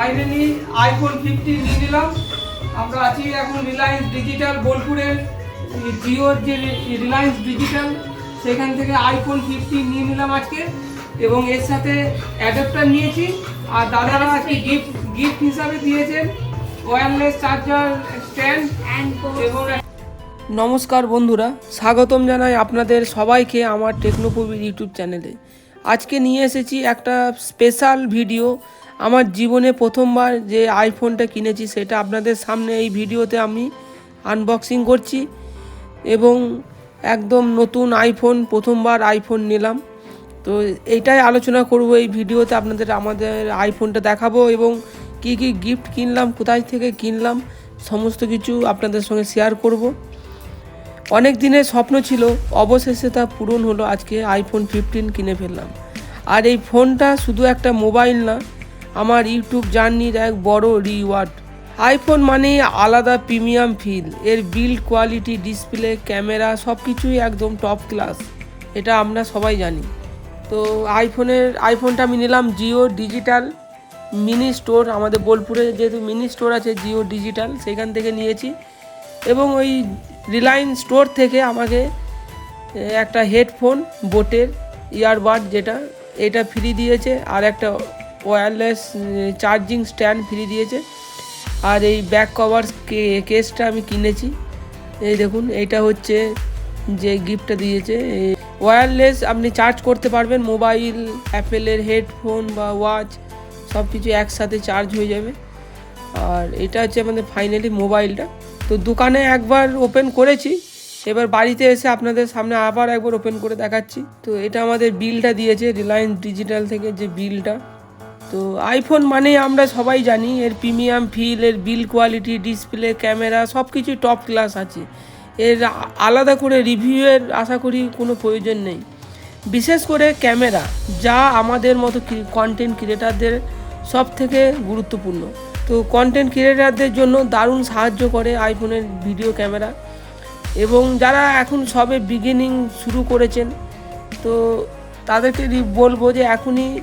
Finally iPhone fifty নিয়ে নিলাম আমরা আছি এখন রিলায়েন্স ডিজিটাল বোলপুরের জিওর যে রিলায়েন্স ডিজিটাল সেখান থেকে আইফোন ফিফটি নিয়ে নিলাম আজকে। এবং এর সাথে অ্যাডাপ্টার নিয়েছি। আর দাদারা আজকে গিফট গিফট হিসাবে দিয়েছেন। ওয়্যারলেস চার্জার স্ট্যান্ড এবং নমস্কার বন্ধুরা স্বাগতম জানাই আপনাদের সবাইকে আমার টেকনোপবির ইউটিউব চ্যানেলে আজকে নিয়ে এসেছি একটা স্পেশাল ভিডিও। আমার জীবনে প্রথমবার যে আইফোনটা কিনেছি, সেটা আপনাদের সামনে এই ভিডিওতে আমি আনবক্সিং করছি এবং একদম নতুন আইফোন, প্রথমবার আইফোন নিলাম। তো এইটাই আলোচনা করব এই ভিডিওতে, আপনাদের আমাদের আইফোনটা দেখাবো এবং কি কি গিফট কিনলাম, কোথায় থেকে কিনলাম, সমস্ত কিছু আপনাদের সঙ্গে শেয়ার করব। অনেক দিনের স্বপ্ন ছিল, অবশেষে তা পূরণ হলো, আজকে আইফোন ফিফটিন কিনে ফেললাম। আর এই ফোনটা শুধু একটা মোবাইল না, আমার ইউটিউব জার্নির এক বড় রিওয়ার্ড আইফোন মানে আলাদা প্রিমিয়াম ফিল এর বিল্ড কোয়ালিটি ডিসপ্লে ক্যামেরা সব কিছুই একদম টপ ক্লাস এটা আমরা সবাই জানি। তো আইফোনের আইফোনটা আমি নিলাম জিও ডিজিটাল মিনি স্টোর আমাদের বোলপুরে যেহেতু মিনি স্টোর আছে জিও ডিজিটাল সেখান থেকে নিয়েছি। এবং ওই রিলায়েন্স স্টোর থেকে আমাকে একটা হেডফোন বোটের ইয়ারবাড যেটা, এটা ফ্রি দিয়েছে, আর একটা ওয়্যারলেস চার্জিং স্ট্যান্ড ফ্রি দিয়েছে। আর এই ব্যাক কভার কেসটা আমি কিনেছি। এই দেখুন এইটা হচ্ছে যে গিফটটা দিয়েছে। ওয়্যারলেস আপনি চার্জ করতে পারবেন মোবাইল অ্যাপেলের হেডফোন বা ওয়াচ সব কিছু একসাথে চার্জ হয়ে যাবে। আর এটা হচ্ছে আমাদের ফাইনালি মোবাইলটা তো দোকানে একবার ওপেন করেছি, এবার বাড়িতে এসে আপনাদের সামনে আবার একবার ওপেন করে দেখাচ্ছি। তো এটা আমাদের বিলটা দিয়েছে রিলায়েন্স ডিজিটাল থেকে যে বিলটা। তো আইফোন মানেই আমরা সবাই জানি, এর প্রিমিয়াম ফিল এর বিল কোয়ালিটি ডিসপ্লে ক্যামেরা সব কিছুই টপ ক্লাস আছে। এর আলাদা করে রিভিউয়ের আশা করি কোনো প্রয়োজন নেই। বিশেষ করে ক্যামেরা যা আমাদের মতো কন্টেন্ট ক্রিয়েটারদের সব থেকে গুরুত্বপূর্ণ। তো কন্টেন্ট ক্রিয়েটারদের জন্য দারুণ সাহায্য করে আইফোনের ভিডিও ক্যামেরা এবং যারা এখন সবে বিগিনিং শুরু করেছেন, তো তাদেরকে বলব যে এখনই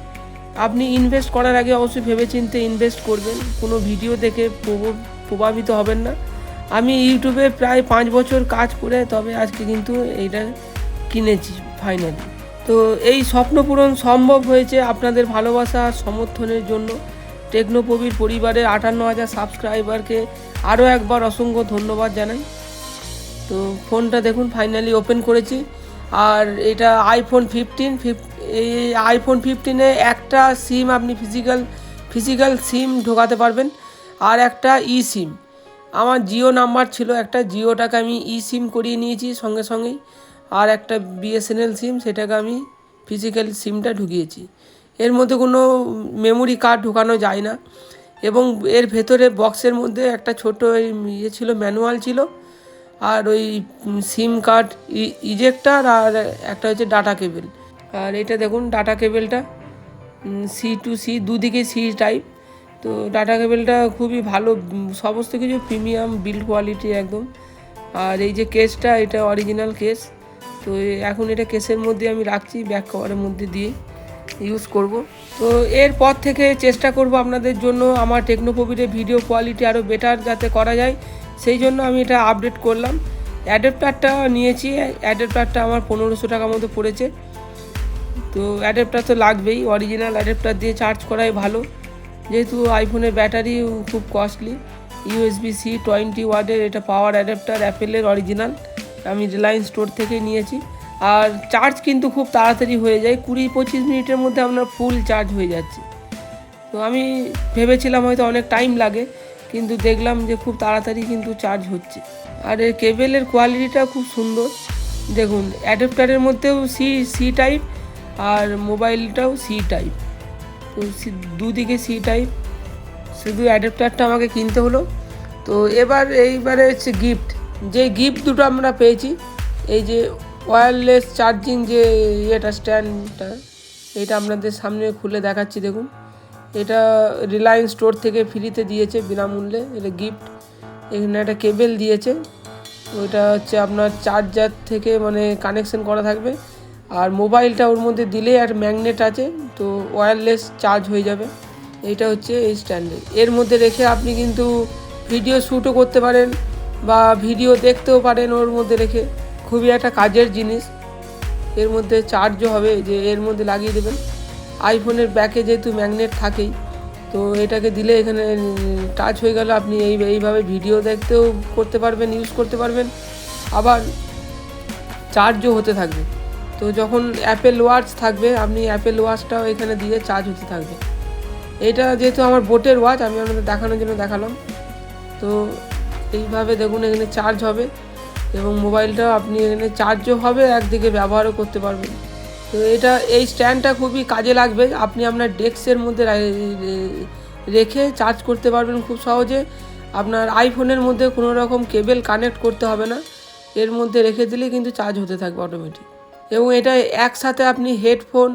আপনি ইনভেস্ট করার আগে অবশ্যই ভেবেচিন্তে ইনভেস্ট করবেন। কোনো ভিডিও দেখে প্রভ- প্রভাবিত হবেন না। আমি ইউটিউবে প্রায় পাঁচ বছর কাজ করে তবে আজকে কিন্তু এইটা কিনেছি ফাইনালি তো এই স্বপ্ন পূরণ সম্ভব হয়েছে আপনাদের ভালোবাসা, সমর্থনের জন্য। টেকনোপবির পরিবারের আটান্ন হাজার সাবস্ক্রাইবারকে আরও একবার অসংখ্য ধন্যবাদ জানাই। তো ফোনটা দেখুন ফাইনালি ওপেন করেছি। আর এটা আইফোন ফিফটিন এই আইফোন ফিফটিনে একটা সিম আপনি ফিজিক্যাল ফিজিক্যাল সিম ঢোকাতে পারবেন। আর একটা ই সিম আমার জিও নাম্বার ছিল একটা, জিওটাকে আমি ই সিম করিয়ে নিয়েছি সঙ্গে সঙ্গেই। আর একটা বিএসএনএল সিম সেটাকে আমি ফিজিক্যাল সিমটা ঢুকিয়েছি। এর মধ্যে কোনো মেমোরি কার্ড ঢোকানো যায় না। এবং এর ভেতরে বক্সের মধ্যে একটা ছোট ইয়ে ছিল ম্যানুয়াল ছিল। আর ওই সিম কার্ড ইজেক্টার আর একটা হচ্ছে ডাটা কেবেল আর এটা দেখুন ডাটা কেবেলটা সি টু সি দুদিকে সি টাইপ তো ডাটা কেবেলটা খুবই ভালো, সমস্ত কিছু প্রিমিয়াম বিল্ড কোয়ালিটি একদম। আর এই যে কেসটা এটা অরিজিনাল কেস তো এখন এটা কেসের মধ্যে আমি রাখছি ব্যাক কভারের মধ্যে দিয়ে। ইউজ করব। তো এরপর থেকে চেষ্টা করব আপনাদের জন্য আমার টেকনোপবিরে ভিডিও কোয়ালিটি আরও বেটার যাতে করা যায়। সেই জন্য আমি এটা আপডেট করলাম। অ্যাডাপ্টারটা নিয়েছি। অ্যাডাপ্টারটা আমার পনেরোশো টাকার মতো পড়েছে। তো অ্যাডাপ্টার তো লাগবেই। অরিজিনাল অ্যাডাপ্টার দিয়ে চার্জ করাই ভালো। যেহেতু আইফোনের ব্যাটারি খুব কস্টলি ইউএসবি সি টোয়েন্টি ওয়ার্ডের এটা পাওয়ার অ্যাডাপ্টার অ্যাপেলের অরিজিনাল আমি রিলায়েন্স স্টোর থেকে নিয়েছি। আর চার্জ কিন্তু খুব তাড়াতাড়ি হয়ে যায়। কুড়ি পঁচিশ মিনিটের মধ্যে আপনার ফুল চার্জ হয়ে যাচ্ছে। তো আমি ভেবেছিলাম হয়তো অনেক টাইম লাগে, কিন্তু দেখলাম যে খুব তাড়াতাড়ি কিন্তু চার্জ হচ্ছে। আর এর কেবেলের কোয়ালিটিটা খুব সুন্দর। দেখুন অ্যাডাপ্টারের মধ্যেও সি সি টাইপ আর মোবাইলটাও সি টাইপ তো সি- দুদিকে সি টাইপ শুধু অ্যাডাপ্টারটা আমাকে কিনতে হলো। তো এবার এইবারে হচ্ছে গিফট যে গিফট দুটো আমরা পেয়েছি, এই যে ওয়্যারলেস চার্জিং যে ইয়েটা স্ট্যান্ডটা এটা আপনাদের সামনে খুলে দেখাচ্ছি, দেখুন। এটা রিলায়েন্স স্টোর থেকে ফ্রিতে দিয়েছে বিনামূল্যে, এটা গিফট এখানে একটা কেবেল দিয়েছে, ওইটা হচ্ছে আপনার চার্জার থেকে মানে কানেকশন করা থাকবে। আর মোবাইলটা ওর মধ্যে দিলে আর ম্যাগনেট আছে, তো ওয়্যারলেস চার্জ হয়ে যাবে। এইটা হচ্ছে এই স্ট্যান্ডে এর মধ্যে রেখে আপনি কিন্তু ভিডিও শ্যুটও করতে পারেন, বা ভিডিও দেখতেও পারেন ওর মধ্যে রেখে। খুবই একটা কাজের জিনিস। এর মধ্যে চার্জও হবে যে এর মধ্যে লাগিয়ে দেবেন। আইফোনের ব্যাকে যেহেতু ম্যাগনেট থাকেই, তো এটাকে দিলে এখানে টাচ হয়ে গেলে। আপনি এই, এইভাবে ভিডিও দেখতেও করতে পারবেন ইউজ করতে পারবেন। আবার চার্জও হতে থাকবে। তো যখন অ্যাপেল ওয়াচ থাকবে, আপনি অ্যাপেল ওয়াচটাও এখানে দিয়ে চার্জ হতে থাকবে। এটা যেহেতু আমার বোটের ওয়াচ আমি আপনাদের দেখানোর জন্য দেখালাম। তো এইভাবে দেখুন, এখানে চার্জ হবে। এবং মোবাইলটাও আপনি এখানে চার্জও হবে, একদিকে ব্যবহারও করতে পারবেন। তো এটা, এই স্ট্যান্ডটা খুবই কাজে লাগবে। আপনি আপনার ডেস্কের মধ্যে রেখে চার্জ করতে পারবেন খুব সহজে। আপনার আইফোনের মধ্যে কোনো রকম কেবেল কানেক্ট করতে হবে না। এর মধ্যে রেখে দিলেই কিন্তু চার্জ হতে থাকবে অটোমেটিক এবং এটা একসাথে আপনি হেডফোন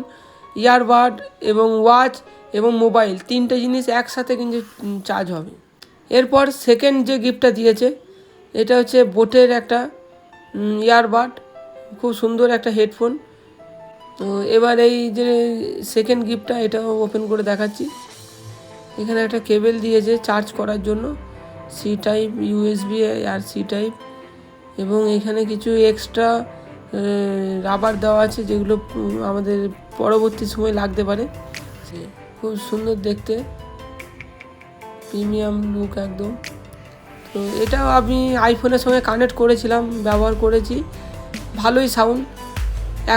ইয়ারবাড এবং ওয়াচ এবং মোবাইল তিনটে জিনিস একসাথে কিন্তু চার্জ হবে। এরপর সেকেন্ড যে গিফটটা দিয়েছে এটা হচ্ছে বোটের একটা ইয়ারবাড খুব সুন্দর একটা হেডফোন তো এবার এই যে সেকেন্ড গিফটটা এটাও ওপেন করে দেখাচ্ছি। এখানে একটা কেবেল দিয়েছে চার্জ করার জন্য সি টাইপ ইউএসবি আর সি টাইপ এবং এখানে কিছু এক্সট্রা রাবার দেওয়া আছে যেগুলো আমাদের পরবর্তী সময় লাগতে পারে। খুব সুন্দর দেখতে প্রিমিয়াম লুক একদম। তো এটাও আমি আইফোনের সঙ্গে কানেক্ট করেছিলাম, ব্যবহার করেছি। ভালোই সাউন্ড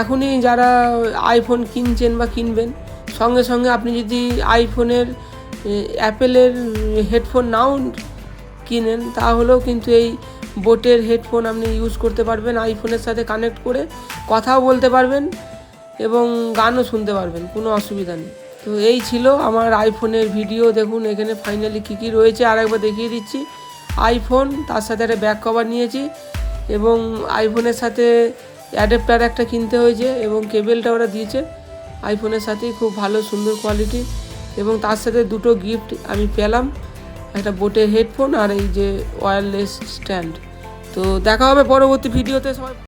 এখনই যারা আইফোন কিনছেন বা কিনবেন, সঙ্গে সঙ্গে আপনি যদি আইফোনের অ্যাপেলের হেডফোন নাও কিনেন, তাহলেও কিন্তু এই বোটের হেডফোন আপনি ইউজ করতে পারবেন আইফোনের সাথে কানেক্ট করে কথাও বলতে পারবেন এবং গানও শুনতে পারবেন, কোনো অসুবিধা নেই। তো এই ছিল আমার আইফোনের ভিডিও দেখুন, এখানে ফাইনালি কী কী রয়েছে আর একবার দেখিয়ে দিচ্ছি। আইফোন তার সাথে একটা ব্যাক কভার নিয়েছি এবং আইফোনের সাথে অ্যাডাপ্টার একটা কিনতে হয়েছে এবং কেবেলটা ওরা দিয়েছে। আইফোনের সাথেই খুব ভালো, সুন্দর কোয়ালিটি এবং তার সাথে দুটো গিফট আমি পেলাম। একটা বোটে হেডফোন আর এই যে ওয়্যারলেস স্ট্যান্ড তো দেখা হবে পরবর্তী ভিডিওতে সবাই